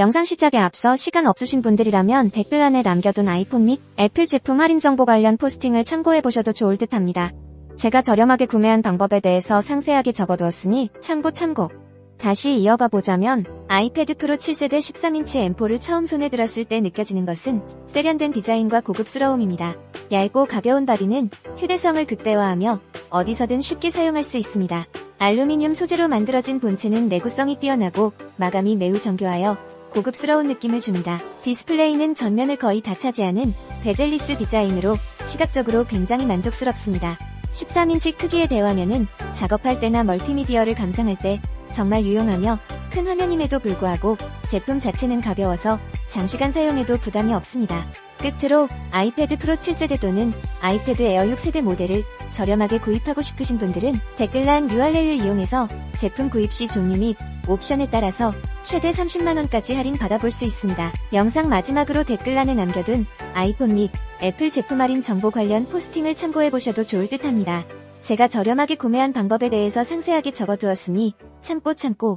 영상 시작에 앞서 시간 없으신 분들이라면 댓글란에 남겨둔 아이폰 및 애플 제품 할인 정보 관련 포스팅을 참고해보셔도 좋을 듯 합니다. 제가 저렴하게 구매한 방법에 대해서 상세하게 적어두었으니 참고 참고. 다시 이어가 보자면 아이패드 프로 7세대 13인치 M4를 처음 손에 들었을 때 느껴지는 것은 세련된 디자인과 고급스러움입니다. 얇고 가벼운 바디는 휴대성을 극대화하며 어디서든 쉽게 사용할 수 있습니다. 알루미늄 소재로 만들어진 본체는 내구성이 뛰어나고 마감이 매우 정교하여 고급스러운 느낌을 줍니다. 디스플레이는 전면을 거의 다 차지하는 베젤리스 디자인으로 시각적으로 굉장히 만족스럽습니다. 13인치 크기의 대화면은 작업할 때나 멀티미디어를 감상할 때 정말 유용하며 큰 화면임에도 불구하고 제품 자체는 가벼워서 장시간 사용해도 부담이 없습니다. 끝으로 아이패드 프로 7세대 또는 아이패드 에어 6세대 모델을 저렴하게 구입하고 싶으신 분들은 댓글란 URL을 이용해서 제품 구입 시 종류 및 옵션에 따라서 최대 30만원까지 할인 받아볼 수 있습니다. 영상 마지막으로 댓글란에 남겨둔 아이폰 및 애플 제품 할인 정보 관련 포스팅을 참고해보셔도 좋을 듯 합니다. 제가 저렴하게 구매한 방법에 대해서 상세하게 적어두었으니 참고 참고